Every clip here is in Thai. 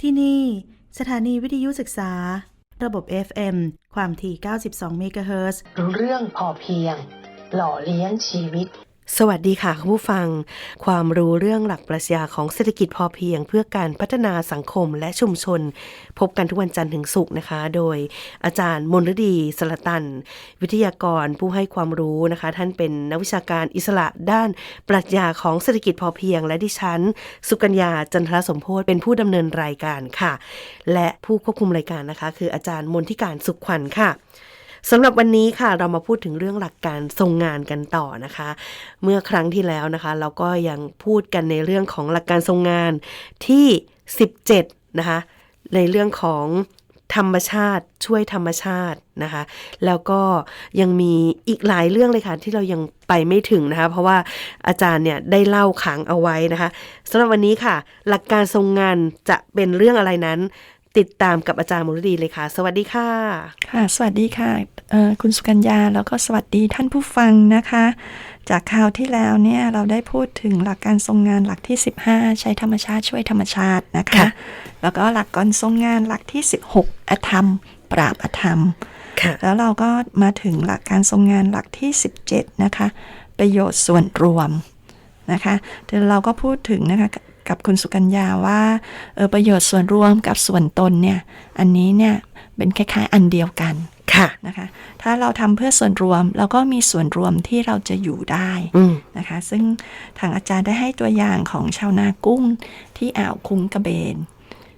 ที่นี่ สถานีวิทยุศึกษา ระบบ FM ความถี่ 92 เมกะเฮิรตซ์รู้เรื่องพอเพียง หล่อเลี้ยงชีวิต สวัสดีค่ะคุณผู้ฟัง ความรู้เรื่องหลักปรัชญาของเศรษฐกิจพอเพียง เพื่อการพัฒนาสังคมและชุมชน พบกันทุกวันจันทร์ถึงศุกร์นะคะ โดยอาจารย์มนฤดีสลตัน วิทยากรผู้ให้ความรู้นะคะ ท่านเป็นนักวิชาการอิสระด้านปรัชญาของเศรษฐกิจพอเพียง และดิฉัน สุกัญญาจันทรสมโพธเป็นผู้ดำเนินรายการค่ะ และผู้ควบคุมรายการนะคะ คืออาจารย์มนทิการสุขขวัญค่ะ สำหรับวันนี้ค่ะเรามาพูดถึงเรื่องหลักการทรงงานกันต่อนะคะ เมื่อครั้งที่แล้วนะคะ เราก็ยังพูดกันในเรื่องของหลักการทรงงานที่ 17 นะคะ ในเรื่องของธรรมชาติช่วยธรรมชาตินะคะ แล้วก็ยังมีอีกหลายเรื่องเลยค่ะที่เรายังไปไม่ถึงนะคะ เพราะว่าอาจารย์เนี่ยได้เล่าขังเอาไว้นะคะสำหรับวันนี้ค่ะ หลักการทรงงานจะเป็นเรื่องอะไรนั้น ติดตามกับอาจารย์มุรดีเลยค่ะ สวัสดีค่ะ ค่ะ สวัสดีค่ะเอ่อคุณสุกัญญาแล้วก็สวัสดีท่านผู้ฟังนะคะ จากข่าวที่แล้วเนี่ยเราได้พูดถึงหลักการทรงงานหลักที่ 15 ใช้ธรรมชาติช่วยธรรมชาตินะคะค่ะแล้วก็หลักการทรงงานหลักที่ 16 อธรรม ปราบอธรรมค่ะแล้วเราก็มาถึงหลักการทรงงานหลักที่ 17 นะคะ ประโยชน์ส่วนรวมนะคะเดี๋ยวเราก็พูดถึงนะคะ กับคุณสุกัญญาว่าเออประโยชน์ส่วนรวมกับส่วนตนเนี่ยอันนี้เนี่ยเป็นคล้ายๆอันเดียวกันค่ะนะคะถ้าเราทำเพื่อส่วนรวมเราก็มีส่วนรวมที่เราจะอยู่ได้อืมนะคะ ซึ่งทางอาจารย์ได้ให้ตัวอย่างของชาวนากุ้งที่อ่าวคุ้งกระเบน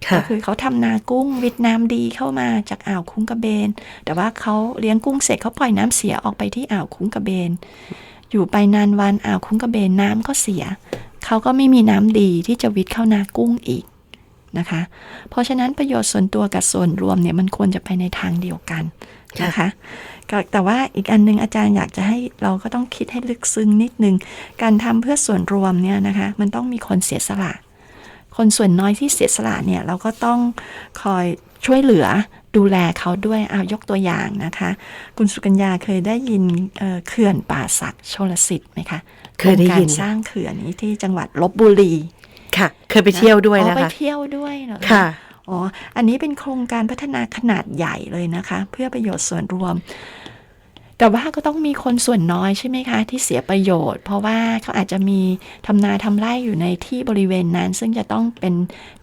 ค่ะก็คือเขาทำนากุ้งวิทน้ำดีเข้ามาจากอ่าวคุ้งกระเบน แต่ว่าเขาเลี้ยงกุ้งเสร็จเขาปล่อยน้ำเสียออกไปที่อ่าวคุ้งกระเบน อยู่ไปนานวันอ่าวคุ้งกระเบนน้ำก็เสีย เขาก็ไม่มีน้ำดีที่จะวิทเข้านากุ้งอีกนะคะ เพราะฉะนั้นประโยชน์ส่วนตัวกับส่วนรวมเนี่ยมันควรจะไปในทางเดียวกันนะคะก็แต่ว่าอีกอันหนึงอาจารย์อยากจะให้เราก็ต้องคิดให้ลึกซึ้งนิดนึง การทำเพื่อส่วนรวมเนี่ยนะคะมันต้องมีคนเสียสละ คนส่วนน้อยที่เสียสละเนี่ยเราก็ต้องคอยช่วยเหลือดูแลเขาด้วยเอายกตัวอย่างนะคะ คุณสุกัญญาเคยได้ยินเอ่อเขื่อนป่าสักชลสิทธิ์ไหมคะ เคยได้ยินโครงการสร้างเขื่อนนี้ที่จังหวัดลบบุรีค่ะ เคยไปเที่ยวด้วยอ๋อนะไปคะเที่ยวด้วยเหรอค่ะอ๋ออันนี้เป็นโครงการพัฒนาขนาดใหญ่เลยนะคะ เพื่อประโยชน์ส่วนรวม แต่ว่าก็ต้องมีคนส่วนน้อยใช่ไหมคะ ที่เสียประโยชน์ เพราะว่าเขาอาจจะมีทำนาทำไร่อยู่ในที่บริเวณนั้น ซึ่งจะต้องเป็น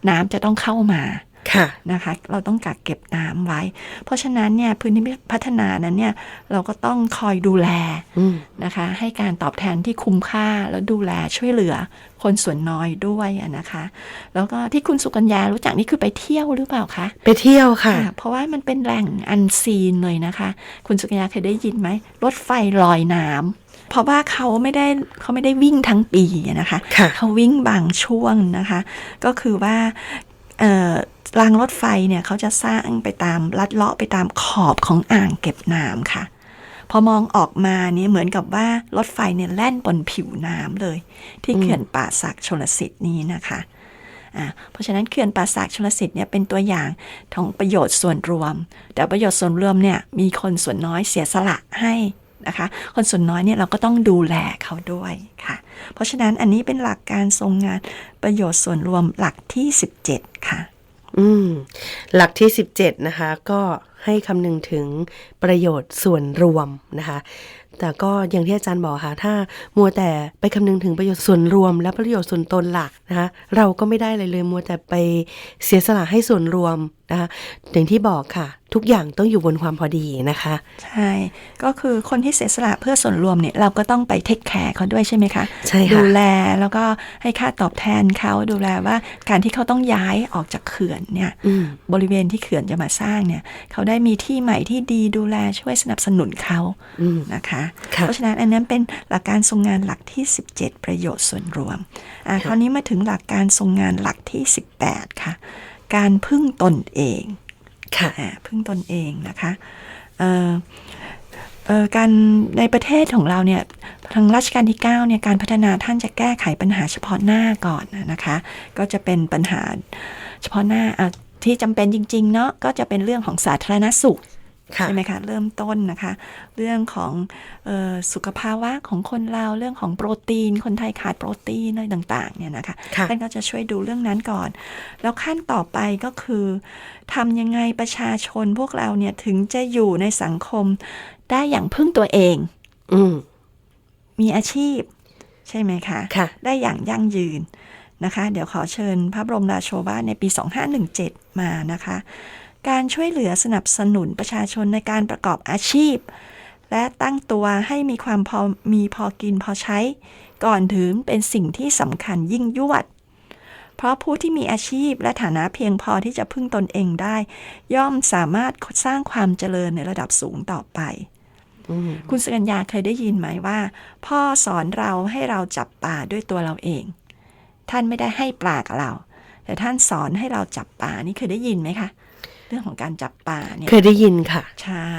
น้ำจะต้องเข้ามา ค่ะนะคะ เราต้องกักเก็บน้ำไว้ เพราะฉะนั้นเนี่ยพื้นที่พัฒนานั้นเนี่ยเราก็ต้องคอยดูแลอืมนะคะ ให้การตอบแทนที่คุ้มค่าแล้วดูแลช่วยเหลือคนส่วนน้อยด้วยอะนะคะ แล้วก็ที่คุณสุกัญญารู้จักนี่คือไปเที่ยวหรือเปล่าคะ ไปเที่ยวค่ะค่ะ เพราะว่ามันเป็นแหล่งอันซีนเลยนะคะ คุณสุกัญญาเคยได้ยินไหมรถไฟลอยน้ำเพราะว่าเขาไม่ได้เขาไม่ได้วิ่งทั้งปีอะนะคะค่ะเขาวิ่งบางช่วงนะคะ ก็คือว่าเอ่อ รางรถไฟเนี่ยเขาจะสร้างไปตามลัดเลาะไปตามขอบของอ่างเก็บน้ำค่ะ พอมองออกมาเนี่ยเหมือนกับว่ารถไฟเนี่ยแล่นบนผิวน้ำเลย ที่เขื่อนป่าสักชลสิทธิ์นี้นะคะอ่าเพราะฉะนั้นเขื่อนป่าสักชลสิทธิ์เนี่ยเป็นตัวอย่างของประโยชน์ส่วนรวม แต่ประโยชน์ส่วนรวมเนี่ยมีคนส่วนน้อยเสียสละให้ นะคะ คนส่วนน้อยเนี่ยเราก็ต้องดูแลเขาด้วยค่ะ เพราะฉะนั้นอันนี้เป็นหลักการทรงงานประโยชน์ส่วนรวมหลักที่ 17 ค่ะ อืม หลักที่ 17 นะคะ ก็ให้คำนึงถึงประโยชน์ส่วนรวมนะคะ แต่ก็อย่างที่อาจารย์บอกค่ะ ถ้ามัวแต่ไปคำนึงถึงประโยชน์ส่วนรวม และประโยชน์ส่วนตนหลักนะคะ เราก็ไม่ได้อะไรเลย มัวแต่ไปเสียสละให้ส่วนรวมนะคะ อย่างที่บอกค่ะ ทุกอย่างต้องอยู่บนความพอดีนะคะ ใช่ ก็คือคนที่เสียสละเพื่อส่วนรวมเนี่ยเราก็ต้องไปเทคแคร์เขาด้วยใช่ไหมคะใช่ค่ะดูแลแล้วก็ให้ค่าตอบแทนเขาดูแลว่าการที่เขาต้องย้ายออกจากเขื่อนเนี่ยอืมบริเวณที่เขื่อนจะมาสร้างเนี่ยเขาได้มีที่ใหม่ที่ดีดูแลช่วยสนับสนุนเขาอืมนะคะค่ะเพราะฉะนั้นอันนั้นเป็นหลักการทรงงานหลักที่ 17 ประโยชน์ส่วนรวมอะคราวนี้มาถึงหลักการทรงงานหลักที่ 18 ค่ะ การพึ่งตนเอง ค่ะพึ่งตนเองนะคะการในประเทศของเราเนี่ยทางรัชกาลที่9เนี่ยการพัฒนาท่านจะแก้ไขปัญหาเฉพาะหน้าก่อนนะคะ ก็จะเป็นปัญหาเฉพาะหน้าที่จำเป็นจริง ๆ เนาะก็จะเป็นเรื่องของสาธารณสุข ใช่ไหมคะ เริ่มต้นนะคะ เรื่องของเออสุขภาวะของคนเราเรื่องของโปรตีน คนไทยขาดโปรตีนอะไรต่างๆเนี่ยนะคะค่ะท่านก็จะช่วยดูเรื่องนั้นก่อน แล้วขั้นต่อไปก็คือทำยังไงประชาชนพวกเราเนี่ยถึงจะอยู่ในสังคมได้อย่างพึ่งตัวเอง อืมมีอาชีพ ใช่ไหมคะค่ะได้อย่างยั่งยืนนะคะ เดี๋ยวขอเชิญพระบรมราโชวาทในปี 2517 มานะคะ การช่วยเหลือสนับสนุนประชาชนในการประกอบอาชีพ และตั้งตัวให้มีความพอมีพอกินพอใช้ ก่อนถึงเป็นสิ่งที่สำคัญยิ่งยวด เพราะผู้ที่มีอาชีพและฐานะเพียงพอที่จะพึ่งตนเองได้ ย่อมสามารถสร้างความเจริญในระดับสูงต่อไปอืมคุณสุกัญญาเคยได้ยินไหมว่า พ่อสอนเราให้เราจับปลาด้วยตัวเราเอง ท่านไม่ได้ให้ปลากับเรา แต่ท่านสอนให้เราจับปลานี่เคยได้ยินไหมคะ เรื่องของการจับปลาเนี่ยเคยได้ยินค่ะ ใช่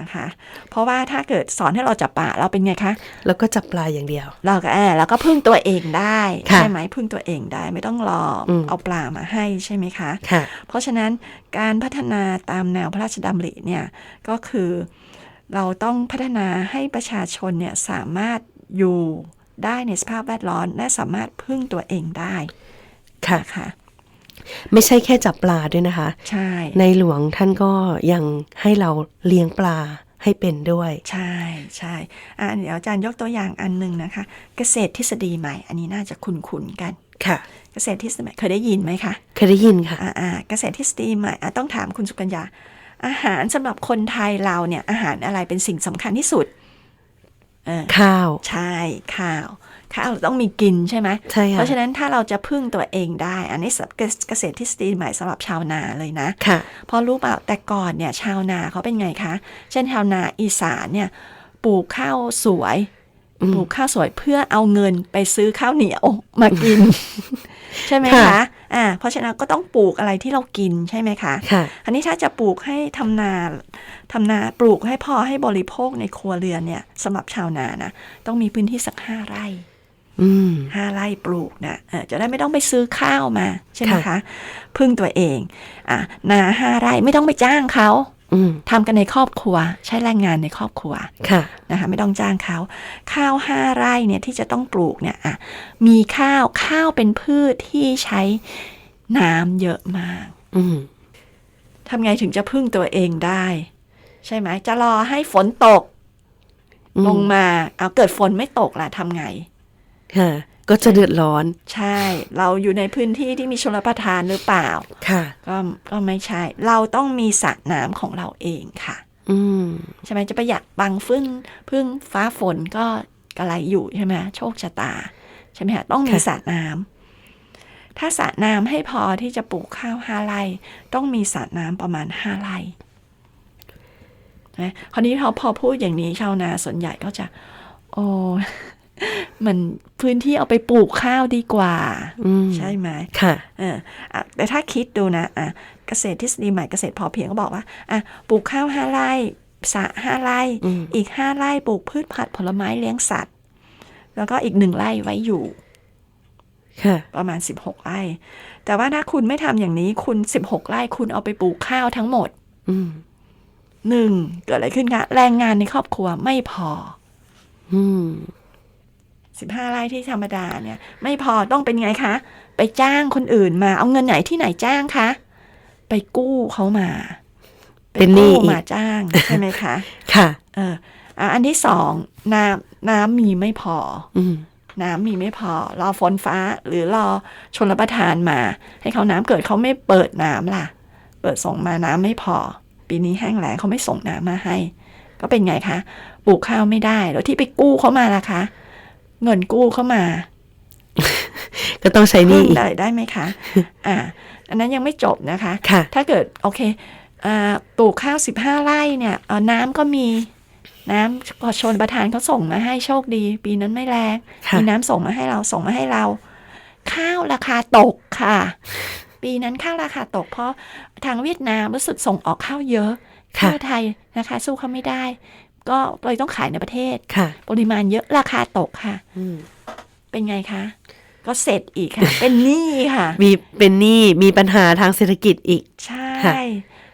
นะคะ เพราะว่าถ้าเกิดสอนให้เราจับปลาเราเป็นไงคะแล้วก็จับปลาอย่างเดียว เราก็แอบเราก็พึ่งตัวเองได้ค่ะใช่ไหมพึ่งตัวเองได้ไม่ต้องรออมเอาปลามาให้ใช่ไหมคะค่ะเพราะฉะนั้นการพัฒนาตามแนวพระราชดำริเนี่ยก็คือเราต้องพัฒนาให้ประชาชนเนี่ยสามารถอยู่ได้ในสภาพแวดล้อมและสามารถพึ่งตัวเองได้ค่ะนะคะ ไม่ใช่แค่จับปลาด้วยนะคะ ใช่ ในหลวงท่านก็ยังให้เราเลี้ยงปลาให้เป็นด้วย ใช่ใช่อะเดี๋ยวอาจารย์ยกตัวอย่างอันหนึ่งนะคะ เกษตรทฤษฎีใหม่ อันนี้น่าจะคุ้นๆกันค่ะ เกษตรทฤษฎีใหม่เคยได้ยินไหมคะเคยได้ยินค่ะอ่าอ่าเกษตรทฤษฎีใหม่อะต้องถามคุณสุกัญญาอาหารสำหรับคนไทยเราเนี่ยอาหารอะไรเป็นสิ่งสำคัญที่สุดเออข้าว ใช่ ข้าว ข้าวเราต้องมีกินใช่ไหมใช่ค่ะเพราะฉะนั้นถ้าเราจะพึ่งตัวเองได้ อันนี้เกษตรทฤษฎีใหม่สำหรับชาวนาเลยนะค่ะเพราะรู้เปล่าแต่ก่อนเนี่ยชาวนาเขาเป็นไงคะ เช่นชาวนาอีสานเนี่ยปลูกข้าวสวยอืมปลูกข้าวสวยเพื่อเอาเงินไปซื้อข้าวเหนียวมากิน ใช่ไหมค่ะคะอ่าเพราะฉะนั้นก็ต้องปลูกอะไรที่เรากินใช่ไหมคะค่ะอันนี้ถ้าจะปลูกให้ทำนาทำนาปลูกให้พอให้บริโภคในครัวเรือนเนี่ยสำหรับชาวนานะต้องมีพื้นที่สักห้าไร่อืม ห้าไร่ปลูกนะเออจะได้ไม่ต้องไปซื้อข้าวมา ใช่ไหมค่ะคะ พึ่งตัวเองอะนาห้าไร่ไม่ต้องไปจ้างเขาอืมทำกันในครอบครัว ใช้แรงงานในครอบครัวค่ะนะคะไม่ต้องจ้างเขา ข้าวห้าไร่เนี่ยที่จะต้องปลูกเนี่ยอะมีข้าวข้าวเป็นพืชที่ใช้น้ำเยอะมากอืมทำไงถึงจะพึ่งตัวเองได้ ใช่ไหมจะรอให้ฝนตกอืมลงมาเอาเกิดฝนไม่ตกล่ะทำไง ค่ะก็จะเดือดร้อน ใช่ เราอยู่ในพื้นที่ที่มีชลประทานหรือเปล่า ค่ะ ก็ก็ไม่ใช่ เราต้องมีสระน้ำของเราเองค่ะ อืมใช่ไหมจะไปอยากบังฟึ่งพึ่งฟ้าฝนก็กระไรอยู่ใช่ไหมโชคชะตา ใช่ไหมคะต้องมีค่ะสระน้ำถ้าสระน้ำให้พอที่จะปลูกข้าวห้าไร่ต้องมีสระน้ำประมาณห้าไร่นะคราวนี้เขาพอพูดอย่างนี้ชาวนาส่วนใหญ่ก็จะ โอ้ มันพื้นที่เอาไปปลูกข้าวดีกว่าอืมใช่ไหมค่ะเอออะแต่ถ้าคิดดูนะอะเกษตรทฤษฎีใหม่เกษตรพอเพียงก็บอกว่าอะปลูกข้าวห้าไร่สระห้าไร่อืมอีกห้าไร่ปลูกพืชผักผลไม้เลี้ยงสัตว์ แล้วก็อีกหนึ่งไร่ไว้อยู่ค่ะประมาณ16ไร่ แต่ว่าถ้าคุณไม่ทำอย่างนี้คุณ16ไร่คุณเอาไปปลูกข้าวทั้งหมดอืมหนึ่งเกิดอะไรขึ้นคะแรงงานในครอบครัวไม่พออืม 15ไร่ที่ธรรมดาเนี่ย ไม่พอต้องเป็นไงคะ ไปจ้างคนอื่นมา เอาเงินไหนที่ไหนจ้างคะ ไปกู้เขามา เป็นหนี้กู้อีกมาจ้างใช่ไหมคะ ค่ะ เอออะอันที่สองน้ำน้ำมีไม่พออืมน้ำมีไม่พอ รอฝนฟ้าหรือรอชนรประทานมา ให้เขาน้ำเกิดเขาไม่เปิดน้ำล่ะ เปิดส่งมาน้ำไม่พอ ปีนี้แห้งแล้งเขาไม่ส่งน้ำมาให้ ก็เป็นไงคะ ปลูกข้าวไม่ได้ แล้วที่ไปกู้เขามาล่ะคะ เงินกู้เข้ามา ก็ต้องใช้หนี่พึ่งอีกได้ได้ไหมคะ อ่า อันนั้นยังไม่จบนะคะค่ะถ้าเกิดโอเคอ่าปลูกข้าวสิบห้าไร่เนี่ยเอ่อน้ำก็มีน้ำพอชนประทานเขาส่งมาให้โชคดี ปีนั้นไม่แรงค่ะมีน้ำส่งมาให้เราส่งมาให้เรา ข้าวราคาตกค่ะ ปีนั้นข้าวราคาตกเพราะทางเวียดนามรู้สึกส่งออกข้าวเยอะค่ะข้าวไทยนะคะ สู้เขาไม่ได้ ก็เลยต้องขายในประเทศค่ะ ปริมาณเยอะราคาตกค่ะอืมเป็นไงคะ ก็เสร็จอีกค่ะ เป็นหนี้ค่ะ มีเป็นหนี้มีปัญหาทางเศรษฐกิจอีก ใช่ค่ะพ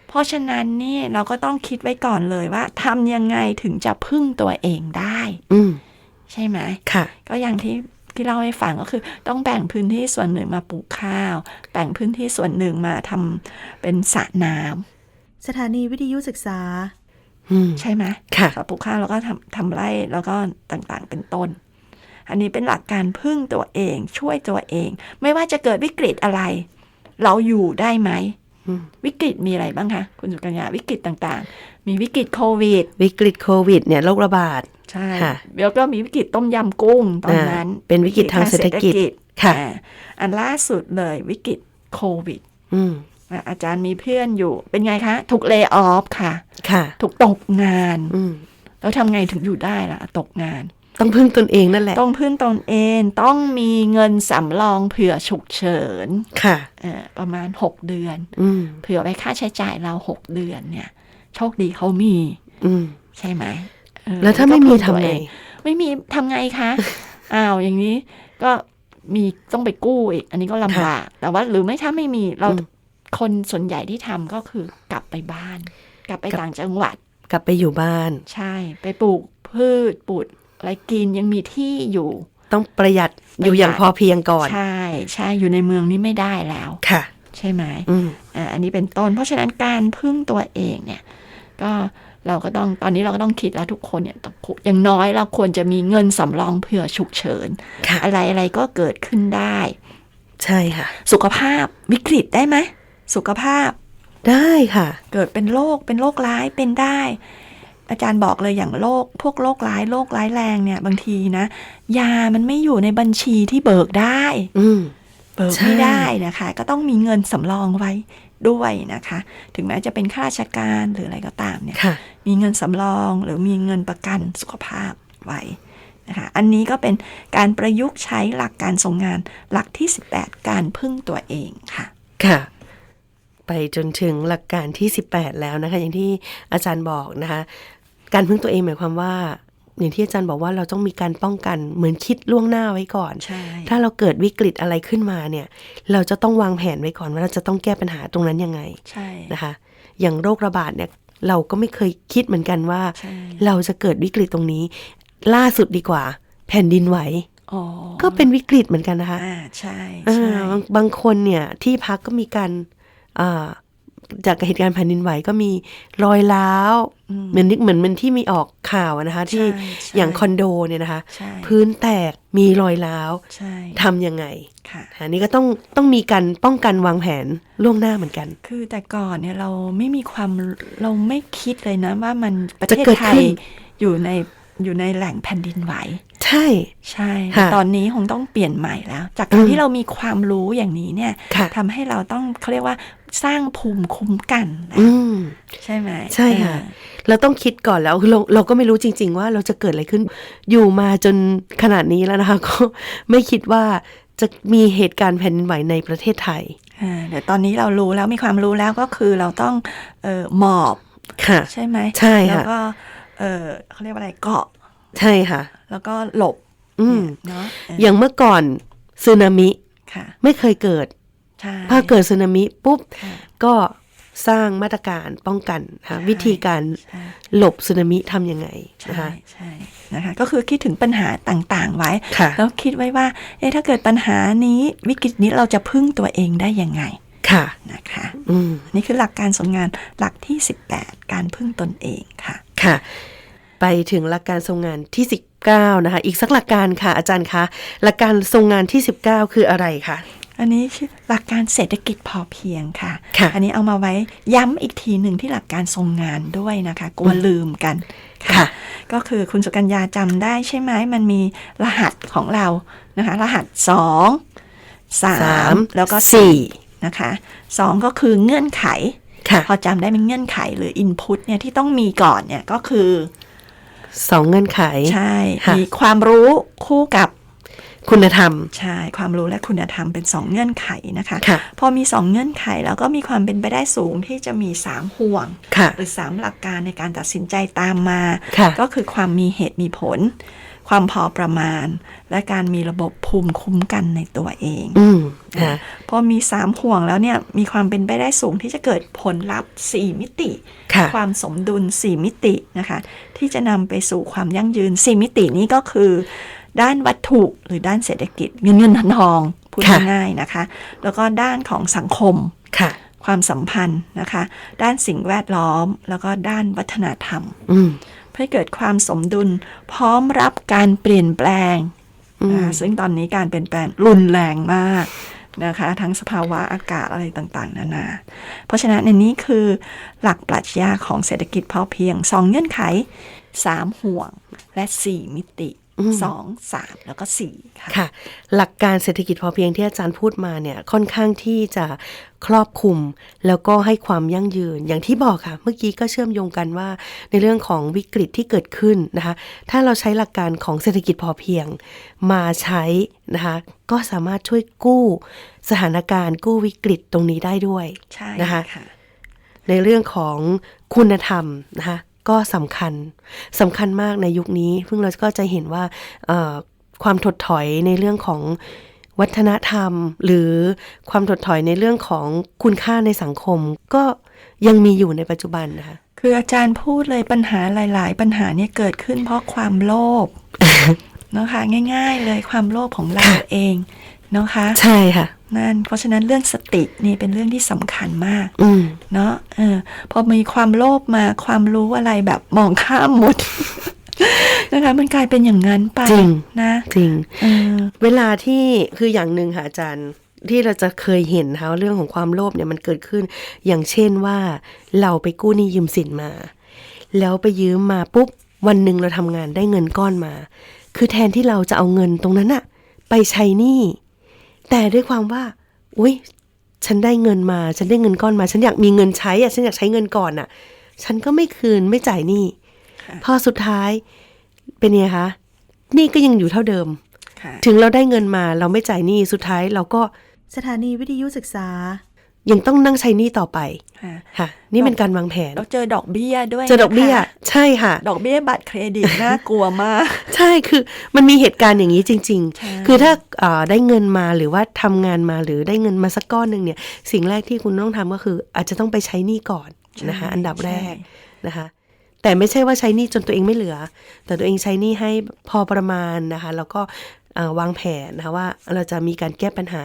เพราะฉะนั้นนี่เราก็ต้องคิดไว้ก่อนเลยว่าทำยังไงถึงจะพึ่งตัวเองได้ อืมใช่ไหมค่ะ ก็อย่างที่ที่เล่าให้ฟังก็คือ ต้องแบ่งพื้นที่ส่วนหนึ่งมาปลูกข้าว แบ่งพื้นที่ส่วนหนึ่งมาทำเป็นสระน้ำสถานีวิทยุศึกษาอืม ใช่ไหมค่ะปลูกข้าวแล้วก็ทำทำไร่แล้วก็ต่างๆเป็นต้น อันนี้เป็นหลักการพึ่งตัวเอง ช่วยตัวเอง ไม่ว่าจะเกิดวิกฤตอะไร เราอยู่ได้ไหมอืมวิกฤตมีอะไรบ้างคะ คุณสุกัญญาวิกฤตต่างๆ มีวิกฤตโควิด วิกฤตโควิด เนี่ยโรคระบาดใช่ค่ะแล้วก็มีวิกฤตต้มยำกุ้งตอนนั้นอ่าเป็นวิกฤตทางเศรษฐกิจค่ะอ่าอันล่าสุดเลยวิกฤตโควิด อืมอะอาจารย์มีเพื่อนอยู่ เป็นไงคะ ถูกเล y o ออฟค่ะ ค่ะ ถูกตกงานอืมแล้วทำไงถึงอยู่ได้ล่ะ ตกงาน ต้องพึ่งตนเองนั่นแหละ ต้องพึ่งตนเองต้องมีเงินสำรองเผื่อฉุกเฉิน ค่ะเอ่อประมาณ6เดือนอืมเผื่อไว้ค่าใช้จ่ายเรา6เดือนเนี่ย โชคดีเขามีอืมใช่ไหมเออแล้วถ้าไม่มีก็พึ่ทำตัวไงเองไม่มีทำไงคะอ้าวอย่างนี้ก็มีต้องไปกู้อีก อันนี้ก็ลำบาก แต่ว่าหรือไม่ถ้าไม่มีเราอืม คนส่วนใหญ่ที่ทำก็คือกลับไปบ้าน กลับไปกลับต่างจังหวัด กลับไปอยู่บ้าน ใช่ ไปปลูกพืชปลูกอะไรกินยังมีที่อยู่ ต้องประหยัดอยู่อย่างพอเพียงก่อน ใช่ใช่อยู่ในเมืองนี้ไม่ได้แล้วค่ะ ใช่ไหมอืมอ่าอันนี้เป็นต้น เพราะฉะนั้นการพึ่งตัวเองเนี่ย ก็เราก็ต้องตอนนี้เราก็ต้องคิดแล้วทุกคนเนี่ยต้องอย่างน้อยเราควรจะมีเงินสำรองเผื่อฉุกเฉินค่ะอะไรอะไรก็เกิดขึ้นได้ ใช่ค่ะ สุขภาพวิกฤตได้ไหม สุขภาพ ได้ค่ะ เกิดเป็นโรคเป็นโรคร้ายเป็นได้ อาจารย์บอกเลยอย่างโรคพวกโรคร้ายโรคร้ายแรงเนี่ย บางทีนะ ยามันไม่อยู่ในบัญชีที่เบิกได้ อืมเบิกใช่ไม่ได้นะคะ ก็ต้องมีเงินสำรองไว้ด้วยนะคะ ถึงแม้จะเป็นข้าราชการหรืออะไรก็ตามเนี่ยค่ะมีเงินสำรองหรือมีเงินประกันสุขภาพไว้นะคะอันนี้ก็เป็นการประยุกต์ใช้หลักการทรงงานหลักที่ 18 การพึ่งตัวเองค่ะ ค่ะ ไปจนถึงหลักการที่ 18 แล้วนะคะ อย่างที่อาจารย์บอกนะคะ การพึ่งตัวเองหมายความว่า อย่างที่อาจารย์บอกว่าเราต้องมีการป้องกันเหมือนคิดล่วงหน้าไว้ก่อนใช่ถ้าเราเกิดวิกฤตอะไรขึ้นมาเนี่ย เราจะต้องวางแผนไว้ก่อนว่าเราจะต้องแก้ปัญหาตรงนั้นยังไงใช่นะคะ อย่างโรคระบาดเนี่ยเราก็ไม่เคยคิดเหมือนกันว่าใช่เราจะเกิดวิกฤตตรงนี้ ล่าสุดดีกว่า แผ่นดินไหวอ๋อก็เป็นวิกฤตเหมือนกันนะคะอ่าใช่อ่าใช่บางบางคนเนี่ยที่พักก็มีการอ่า จากเหตุการณ์แผ่นดินไหวก็มีรอยร้าวอืมเหมือนนึกเหมือนมันที่มีออกข่าวอะนะคะ ที่ใช่ใช่อย่างคอนโดเนี่ยนะคะใช่พื้นแตกมีรอยร้าวใช่ทำยังไงค่ะอันนี้ก็ต้องต้องมีการป้องกันวางแผนล่วงหน้าเหมือนกัน คือแต่ก่อนเนี่ยเราไม่มีความเราไม่คิดเลยนะว่ามันประเทจะศเกิดไทขึ้ยนอยู่ในอยู่ในแหล่งแผ่นดินไหว ใช่ใช่ค่ะตอนนี้คงต้องเปลี่ยนใหม่แล้ว จากการอืมที่เรามีความรู้อย่างนี้เนี่ยค่ะทำให้เราต้องเขาเรียกว่า สร้างภูมิคุ้มกันนะอืมใช่ไหมใช่ค่ะเออเราต้องคิดก่อนแล้วคือเราเราก็ไม่รู้จริง ๆ ว่าเราจะเกิดอะไรขึ้น อยู่มาจนขนาดนี้แล้วนะคะ ก็ไม่คิดว่าจะมีเหตุการณ์แผ่นดินไหวในประเทศไทยอ่าเดี๋ยวตอนนี้เรารู้แล้วมีความรู้แล้วก็คือเราต้องเออหมอบค่ะ ใช่ไหมใช่ค่ะแล้วก็เออเขาเรียกว่าอะไรเกาะใช่ค่ะ แล้วก็หลบ อืมเนาะเอออย่างเมื่อก่อนสึนามิค่ะไม่เคยเกิดใช่ พอเกิดสึนามิปุ๊บค่ะก็สร้างมาตรการป้องกันนะคะใช่วิธีการใช่หลบสึนามิทำยังไงนะใช่คะใช่นะคะก็คือคิดถึงปัญหาต่างๆไว้ค่ะแล้วคิดไว้ว่าเอ๊ะถ้าเกิดปัญหานี้วิกฤตนี้เราจะพึ่งตัวเองได้ยังไงค่ะนะคะอืมนี่คือหลักการสอนงานหลักที่ 18 การพึ่งตนเองค่ะค่ะ ไปถึงหลักการทรงงานที่ 19 นะคะ อีกสักหลักการค่ะอาจารย์คะหลักการทรงงานที่ 19 คืออะไรคะ อันนี้คือหลักการเศรษฐกิจพอเพียงค่ะค่ะอันนี้เอามาไว้ย้ำอีกทีหนึ่งที่หลักการทรงงานด้วยนะคะกลัวลืมกันค่ะ ก็คือคุณสุกัญญาจำได้ใช่ไหมมันมีรหัสของเรานะคะ รหัสสองสาสามมแล้วก็สี่สี่นะคะสองก็คือเงื่อนไขค่ะพอจำได้เป็นเงื่อนไขหรือ input เนี่ยที่ต้องมีก่อนเนี่ยก็คือสองเงื่อนไข ใช่ค่ะมีความรู้คู่กับ คุณธรรม ใช่ความรู้และคุณธรรมเป็นสองเงื่อนไขนะคะค่ะพอมีสองเงื่อนไขแล้วก็มีความเป็นไปได้สูงที่จะมีสามห่วงค่ะหรือสามหลักการในการตัดสินใจตามมาค่ะก็คือความมีเหตุมีผล ความพอประมาณ และการมีระบบภูมิคุ้มกันในตัวเองอืมค่ะพอมีสามห่วงแล้วเนี่ยมีความเป็นไปได้สูงที่จะเกิดผลลัพธ์4มิติค่ะความสมดุล4มิตินะคะ ที่จะนำไปสู่ความยั่งยืน4มิตินี้ก็คือ ด้านวัตถุหรือด้านเศรษฐกิจ เงินเงินทองทองพูดค่ะง่ายๆนะคะ แล้วก็ด้านของสังคมค่ะ ความสัมพันธ์นะคะ ด้านสิ่งแวดล้อม แล้วก็ด้านวัฒนธรรมอืมเพื่อให้เกิดความสมดุลพร้อมรับการเปลี่ยนแปลงอืมอ่าซึ่งตอนนี้การเปลี่ยนแปลงรุนแรงมากนะคะ ทั้งสภาวะอากาศอะไรต่างๆ นานา เพราะฉะนั้นในนี้คือหลักปรัชญาของเศรษฐกิจพอเพียง 2 เงื่อนไข 3 ห่วงและ 4 มิติ 2 3แล้วก็4ค่ะค่ะ หลักการเศรษฐกิจพอเพียงที่อาจารย์พูดมาเนี่ยค่อนข้างที่จะครอบคลุม แล้วก็ให้ความยั่งยืนอย่างที่บอกค่ะ เมื่อกี้ก็เชื่อมโยงกันว่าในเรื่องของวิกฤตที่เกิดขึ้นนะคะ ถ้าเราใช้หลักการของเศรษฐกิจพอเพียงมาใช้นะคะก็สามารถช่วยกู้สถานการณ์กู้วิกฤตตรงนี้ได้ด้วยใช่นะคะค่ะในเรื่องของคุณธรรมนะคะ ก็สำคัญสำคัญมากในยุคนี้ซึ่งเราก็จะเห็นว่าเอ่อความถดถอยในเรื่องของวัฒนธรรม หรือความถดถอยในเรื่องของคุณค่าในสังคม ก็ยังมีอยู่ในปัจจุบันนะคะคืออาจารย์พูดเลยปัญหาหลาย ๆ ปัญหาเนี่ยเกิดขึ้นเพราะความโลภนะคะง่าย ๆ เลยความโลภของเราเอง นะคะใช่ค่ะนั่นเพราะฉะนั้นเรื่องสตินี่เป็นเรื่องที่สำคัญมาก อืมเนาะเออพอมีความโลภมาความรู้อะไรแบบมองข้ามหมดนะคะมันกลายเป็นอย่างนั้นไปจริงนะจริงเออเวลาที่คืออย่างหนึ่งค่ะอาจารย์ที่เราจะเคยเห็นนะคะว่าเรื่องของความโลภเนี่ยมันเกิดขึ้น อย่างเช่นว่าเราไปกู้หนี้ยืมสินมา แล้วไปยืมมาปุ๊บวันหนึ่งเราทำงานได้เงินก้อนมา คือแทนที่เราจะเอาเงินตรงนั้นอะไปใช้หนี้ แต่ด้วยความว่า อุ้ยฉันได้เงินมา ฉันได้เงินก้อนมา ฉันอยากมีเงินใช้อะฉันอยากใช้เงินก่อนอะฉันก็ไม่คืนไม่จ่ายหนี้ค่ะพอสุดท้ายเป็นไงคะหนี้ก็ยังอยู่เท่าเดิมค่ะถึงเราได้เงินมาเราไม่จ่ายหนี้สุดท้ายเราก็สถานีวิทยุศึกษา ยังต้องนั่งใช้หนี้ต่อไปค่ะค่ะ นี่เป็นการวางแผนแล้วเจอดอกเบี้ยด้วยเจอดอกเบี้ยนะคะใช่ค่ะ ดอกเบี้ยบัตรเครดิตน่ากลัวมาก ใช่คือมันมีเหตุการณ์อย่างนี้จริงใช่ๆคือถ้าเอ่อได้เงินมาหรือว่าทำงานมาหรือได้เงินมาสักก้อนหนึ่งเนี่ย สิ่งแรกที่คุณต้องทำก็คือ อาจจะต้องไปใช้หนี้ก่อนนะคะอันดับแรกนะคะแต่ไม่ใช่ว่าใช้หนี้จนตัวเองไม่เหลือ แต่ตัวเองใช้หนี้ให้พอประมาณนะคะ แล้วก็เอ่อ วางแผนนะคะว่าเราจะมีการแก้ปัญหา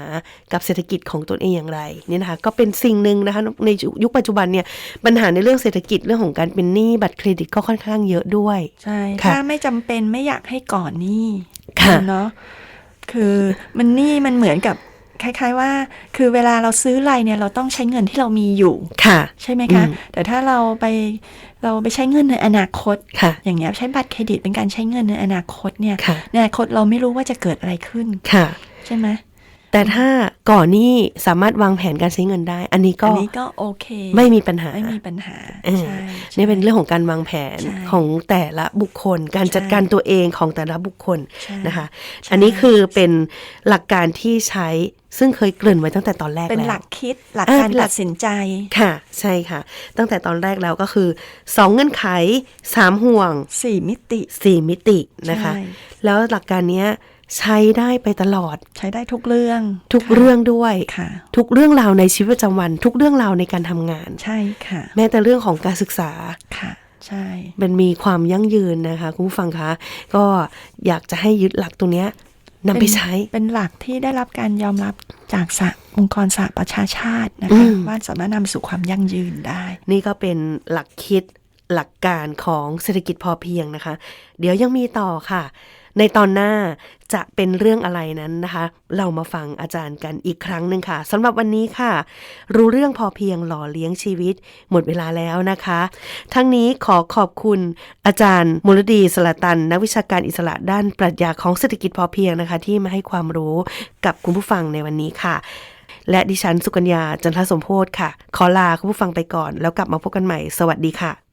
กับเศรษฐกิจของตนเองอย่างไรเนี่ยนะคะก็เป็นสิ่งหนึ่งนะคะในยุคปัจจุบันเนี่ยปัญหาในเรื่องเศรษฐกิจเรื่องของการเป็นหนี้บัตรเครดิตก็ค่อนข้างเยอะด้วยใช่ค่ะถ้าไม่จำเป็นไม่อยากให้ก่อนหนี้ค่ะเนาะคือมันหนี้มันเหมือนกับ คล้ายๆว่า คือเวลาเราซื้ออะไรเนี่ยเราต้องใช้เงินที่เรามีอยู่ค่ะ ใช่ไหมคะอืมแต่ถ้าเราไปเราไปใช้เงินในอนาคตค่ะอย่างเงี้ยใช้บัตรเครดิตเป็นการใช้เงินในอนาคตเนี่ยค่ะในอนาคตเราไม่รู้ว่าจะเกิดอะไรขึ้นค่ะ ใช่ไหม แต่ถ้าก่อนหนี้สามารถวางแผนการใช้เงินได้ อันนี้ก็อันนี้ก็โอเค ไม่มีปัญหาไม่มีปัญหาเออใช่ใช่นี่เป็นเรื่องของการวางแผนใช่ของแต่ละบุคคล การใช่จัดการตัวเองของแต่ละบุคคลใช่นะคะใช่อันนี้คือเป็นหลักการที่ใช้ซึ่งเคยเกริ่นไว้ตั้งแต่ตอนแรกเป็นแล้วหลักคิดหลักเออการเป็นหลัตักดสินใจค่ะ ใช่ค่ะ ตั้งแต่ตอนแรกแล้วก็คือสองเงื่อนไขสามห่วงสี่มิติสี่มิตินะคะใช่แล้วหลักการเนี้ย ใช้ได้ไปตลอด ใช้ได้ทุกเรื่อง ทุกค่ะเรื่องด้วยค่ะ ทุกเรื่องราวในชีวิตประจำวัน ทุกเรื่องราวในการทำงาน ใช่ค่ะ แม้แต่เรื่องของการศึกษาค่ะใช่มันมีความยั่งยืนนะคะ คุณผู้ฟังคะ ก็อยากจะให้ยึดหลักตรงเนี้ยนำไปใช้ เป็นหลักที่ได้รับการยอมรับจากสหองค์กรสหประชาชาตินะอืคะมว่าสามารถนำสู่ความยั่งยืนได้ นี่ก็เป็นหลักคิดหลักการของเศรษฐกิจพอเพียงนะคะ เดี๋ยวยังมีต่อค่ะ ในตอนหน้าจะเป็นเรื่องอะไรนั้นนะคะ เรามาฟังอาจารย์กันอีกครั้งหนึ่งค่ะสำหรับวันนี้ค่ะ รู้เรื่องพอเพียงหล่อเลี้ยงชีวิต หมดเวลาแล้วนะคะ ทั้งนี้ขอขอบคุณอาจารย์มูลดีสละตัน นักวิชาการอิสระด้านปรัชญาของเศรษฐกิจพอเพียงนะคะ ที่มาให้ความรู้กับคุณผู้ฟังในวันนี้ค่ะ และดิฉันสุกัญญาจันทสมโพธค่ะ ขอลาคุณผู้ฟังไปก่อน แล้วกลับมาพบกันใหม่ สวัสดีค่ะ